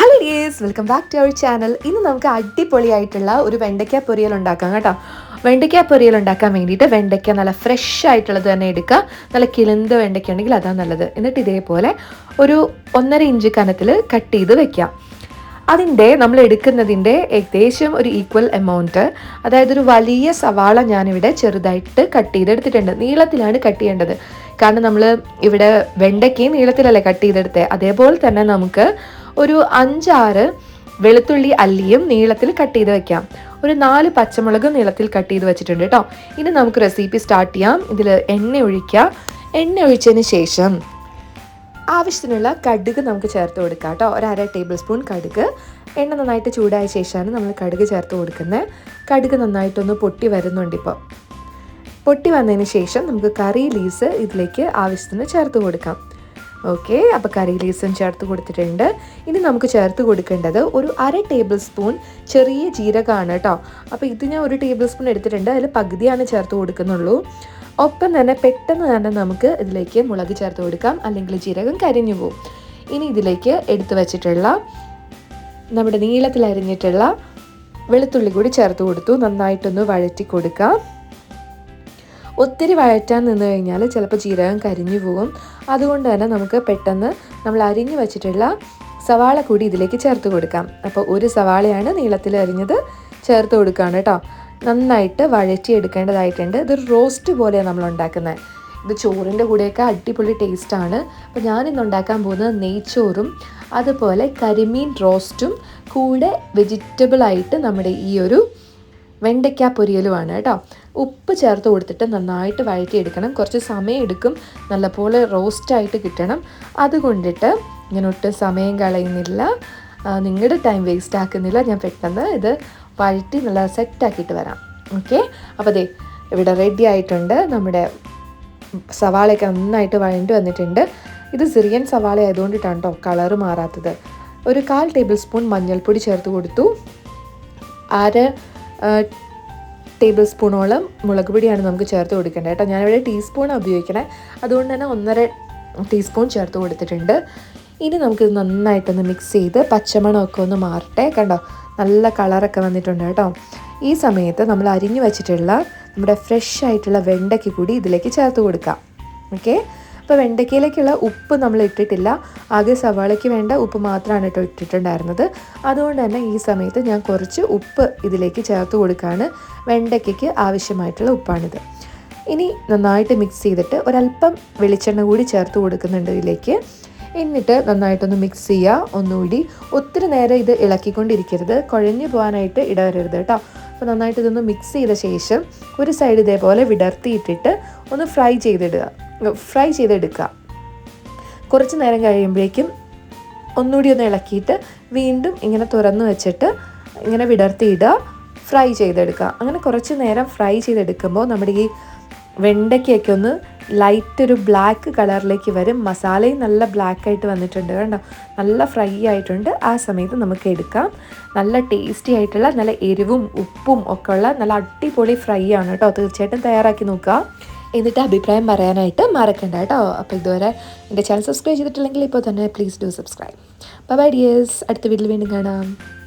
Hello dears welcome back to our channel ഇന്ന് നമുക്ക് അടിപൊളിയായിട്ടുള്ള ഒരു വെണ്ടയ്ക്ക പൊരിയൽ ഉണ്ടാക്കാം കേട്ടോ. വെണ്ടയ്ക്ക പൊരിയൽ ഉണ്ടാക്കാൻ വേണ്ടിയിട്ട് വെണ്ടയ്ക്ക നല്ല ഫ്രഷ് ആയിട്ടുള്ളത് തന്നെ എടുക്കുക. നല്ല കിളന്ത് വെണ്ടയ്ക്ക ഉണ്ടെങ്കിൽ അതാണ് നല്ലത്. എന്നിട്ട് ഇതേപോലെ ഒരു ഒന്നര ഇഞ്ച് കനത്തിൽ കട്ട് ചെയ്ത് വെക്കാം അതിന്റെ നമ്മൾ എടുക്കുന്നതിന്റെ ഏകദേശം ഒരു ഈക്വൽ എമൗണ്ട് അതായത് ഒരു വലിയ സവാള ഞാനിവിടെ ചെറുതായിട്ട് കട്ട് ചെയ്തെടുത്തിട്ടുണ്ട്. നീളത്തിലാണ് കട്ട് ചെയ്യേണ്ടത്. കാരണം നമ്മൾ ഇവിടെ വെണ്ടയ്ക്കയും നീളത്തിലല്ലേ കട്ട് ചെയ്തെടുത്തത് അതേപോലെ തന്നെ നമുക്ക് ഒരു അഞ്ചാറ് വെളുത്തുള്ളി അല്ലിയും നീളത്തിൽ കട്ട് ചെയ്ത് വെക്കാം. ഒരു നാല് പച്ചമുളക് നീളത്തിൽ കട്ട് ചെയ്ത് വെച്ചിട്ടുണ്ട് കേട്ടോ ഇനി നമുക്ക് റെസിപ്പി സ്റ്റാർട്ട് ചെയ്യാം. ഇതിൽ എണ്ണ ഒഴിക്കുക എണ്ണ ഒഴിച്ചതിന് ശേഷം ആവശ്യത്തിനുള്ള കടുക് നമുക്ക് ചേർത്ത് കൊടുക്കാം കേട്ടോ ഒരു അര ടേബിൾ സ്പൂൺ കടുക്. എണ്ണ നന്നായിട്ട് ചൂടായ ശേഷമാണ് നമ്മൾ കടുക് ചേർത്ത് കൊടുക്കുന്നത്. കടുക് നന്നായിട്ടൊന്ന് പൊട്ടി വരുന്നുണ്ട് ഇപ്പോൾ പൊട്ടി വന്നതിന് ശേഷം നമുക്ക് കറി ലീസ് ഇതിലേക്ക് ആവശ്യത്തിന് ചേർത്ത് കൊടുക്കാം. ഓക്കെ അപ്പോൾ കറി ലീസും ചേർത്ത് കൊടുത്തിട്ടുണ്ട്. ഇനി നമുക്ക് ചേർത്ത് കൊടുക്കേണ്ടത് ഒരു അര ടേബിൾ സ്പൂൺ ചെറിയ ജീരകമാണ് കേട്ടോ അപ്പോൾ ഇത് ഞാൻ ഒരു ടേബിൾ സ്പൂൺ എടുത്തിട്ടുണ്ട് അതിൽ പകുതിയാണ് ചേർത്ത് കൊടുക്കുന്നുള്ളൂ. ഒപ്പം തന്നെ പെട്ടെന്ന് തന്നെ നമുക്ക് ഇതിലേക്ക് മുളക് ചേർത്ത് കൊടുക്കാം അല്ലെങ്കിൽ ജീരകം കരിഞ്ഞു പോകും ഇനി ഇതിലേക്ക് എടുത്തു വച്ചിട്ടുള്ള നമ്മുടെ നീളത്തിൽ അരിഞ്ഞിട്ടുള്ള വെളുത്തുള്ളി കൂടി ചേർത്ത് കൊടുത്തു നന്നായിട്ടൊന്ന് വഴറ്റി കൊടുക്കാം. ഒത്തിരി വഴറ്റാൻ നിന്ന് കഴിഞ്ഞാൽ ചിലപ്പോൾ ജീരകം കരിഞ്ഞു പോകും. അതുകൊണ്ട് തന്നെ നമുക്ക് പെട്ടെന്ന് നമ്മൾ അരിഞ്ഞു വച്ചിട്ടുള്ള സവാള കൂടി ഇതിലേക്ക് ചേർത്ത് കൊടുക്കാം. അപ്പോൾ ഒരു സവാളയാണ് നീളത്തിൽ അരിഞ്ഞത് ചേർത്ത് കൊടുക്കുകയാണ് കേട്ടോ. നന്നായിട്ട് വഴറ്റി എടുക്കേണ്ടതായിട്ടുണ്ട്. ഇതൊരു റോസ്റ്റ് പോലെയാണ് നമ്മൾ ഉണ്ടാക്കുന്നത് ഇത് ചോറിന്റെ കൂടെയൊക്കെ അടിപൊളി ടേസ്റ്റാണ് അപ്പോൾ ഞാനിന്ന് ഉണ്ടാക്കാൻ പോകുന്നത് നെയ്ച്ചോറും അതുപോലെ കരിമീൻ റോസ്റ്റും കൂടെ വെജിറ്റബിളായിട്ട് നമ്മുടെ ഈ ഒരു വെണ്ടയ്ക്ക പൊരിയലുമാണ് കേട്ടോ. ഉപ്പ് ചേർത്ത് കൊടുത്തിട്ട് നന്നായിട്ട് വഴറ്റിയെടുക്കണം. കുറച്ച് സമയം എടുക്കും നല്ലപോലെ റോസ്റ്റായിട്ട് കിട്ടണം. അതുകൊണ്ടിട്ട് ഞാൻ ഒട്ടും സമയം കളയുന്നില്ല. നിങ്ങളുടെ ടൈം വേസ്റ്റ് ആക്കുന്നില്ല. ഞാൻ പെട്ടെന്ന് ഇത് വഴറ്റി നല്ല സെറ്റാക്കിയിട്ട് വരാം. ഓക്കെ? അപ്പോൾ അതെ ഇവിടെ റെഡി ആയിട്ടുണ്ട്. നമ്മുടെ സവാളയൊക്കെ നന്നായിട്ട് വഴണ്ടി വന്നിട്ടുണ്ട്. ഇത് സിറിയൻ സവാള ആയതുകൊണ്ടിട്ടാണ് കേട്ടോ കളറ് മാറാത്തത്. ഒരു കാൽ ടേബിൾ സ്പൂൺ മഞ്ഞൾപ്പൊടി ചേർത്ത് കൊടുത്തു. അര ടേബിൾ സ്പൂണോളം മുളക് പൊടിയാണ് നമുക്ക് ചേർത്ത് കൊടുക്കേണ്ടത് കേട്ടോ. ഞാനിവിടെ ടീസ്പൂണാണ് ഉപയോഗിക്കണേ. അതുകൊണ്ട് തന്നെ ഒന്നര ടീസ്പൂൺ ചേർത്ത് കൊടുത്തിട്ടുണ്ട്. ഇനി നമുക്കിത് നന്നായിട്ടൊന്ന് മിക്സ് ചെയ്ത് പച്ചമണമൊക്കെ ഒന്ന് മാറട്ടെ കണ്ടോ? നല്ല കളറൊക്കെ വന്നിട്ടുണ്ട് കേട്ടോ. ഈ സമയത്ത് നമ്മൾ അരിഞ്ഞു വച്ചിട്ടുള്ള നമ്മുടെ ഫ്രഷ് ആയിട്ടുള്ള വെണ്ടയ്ക്ക് കൂടി ഇതിലേക്ക് ചേർത്ത് കൊടുക്കാം. ഓക്കെ അപ്പോൾ വെണ്ടയ്ക്കയിലേക്കുള്ള ഉപ്പ് നമ്മൾ ഇട്ടിട്ടില്ല. ആകെ സവാളയ്ക്ക് വേണ്ട ഉപ്പ് മാത്രമാണ് കേട്ടോ ഇട്ടിട്ടുണ്ടായിരുന്നത്. അതുകൊണ്ട് തന്നെ ഈ സമയത്ത് ഞാൻ കുറച്ച് ഉപ്പ് ഇതിലേക്ക് ചേർത്ത് കൊടുക്കുകയാണ്. വെണ്ടയ്ക്കയ്ക്ക് ആവശ്യമായിട്ടുള്ള ഉപ്പാണിത്. ഇനി നന്നായിട്ട് മിക്സ് ചെയ്തിട്ട് ഒരല്പം വെളിച്ചെണ്ണ കൂടി ചേർത്ത് കൊടുക്കുന്നുണ്ട് ഇതിലേക്ക്. എന്നിട്ട് നന്നായിട്ടൊന്ന് മിക്സ് ചെയ്യുക ഒന്നുകൂടി ഒത്തിരി നേരം ഇത് ഇളക്കിക്കൊണ്ടിരിക്കരുത്. കുഴഞ്ഞു പോകാനായിട്ട് ഇടവരരുത് കേട്ടോ. അപ്പോൾ നന്നായിട്ട് ഇതൊന്ന് മിക്സ് ചെയ്ത ശേഷം ഒരു സൈഡ് ഇതേപോലെ വിടർത്തിയിട്ടിട്ട് ഒന്ന് ഫ്രൈ ചെയ്തിടുക. ഫ്രൈ ചെയ്തെടുക്കുക. കുറച്ച് നേരം കഴിയുമ്പോഴേക്കും ഒന്നുകൂടി ഒന്ന് ഇളക്കിയിട്ട് വീണ്ടും ഇങ്ങനെ തുറന്നു വെച്ചിട്ട് ഇങ്ങനെ വിടർത്തിയിടുക ഫ്രൈ ചെയ്തെടുക്കുക. അങ്ങനെ കുറച്ച് നേരം ഫ്രൈ ചെയ്തെടുക്കുമ്പോൾ നമ്മുടെ ഈ വെണ്ടയ്ക്കൊക്കെ ഒന്ന് ലൈറ്റ് ഒരു ബ്ലാക്ക് കളറിലേക്ക് വരും. മസാലയും നല്ല ബ്ലാക്ക് ആയിട്ട് വന്നിട്ടുണ്ട് കണ്ടോ? നല്ല ഫ്രൈ ആയിട്ടുണ്ട്. ആ സമയത്ത് നമുക്ക് എടുക്കാം. നല്ല ടേസ്റ്റി ആയിട്ടുള്ള നല്ല എരിവും ഉപ്പും ഒക്കെ ഉള്ള നല്ല അടിപൊളി ഫ്രൈ ആണ് കേട്ടോ. തീർച്ചയായിട്ടും തയ്യാറാക്കി നോക്കുക. എന്നിട്ട് അഭിപ്രായം പറയാനായിട്ട് മറക്കണ്ട കേട്ടോ. അപ്പോൾ ഇതുവരെ എന്റെ ചാനൽ സബ്സ്ക്രൈബ് ചെയ്തിട്ടില്ലെങ്കിൽ ഇപ്പോൾ തന്നെ please do subscribe bye bye dears അടുത്ത വീട്ടിൽ വീണ്ടും കാണാം.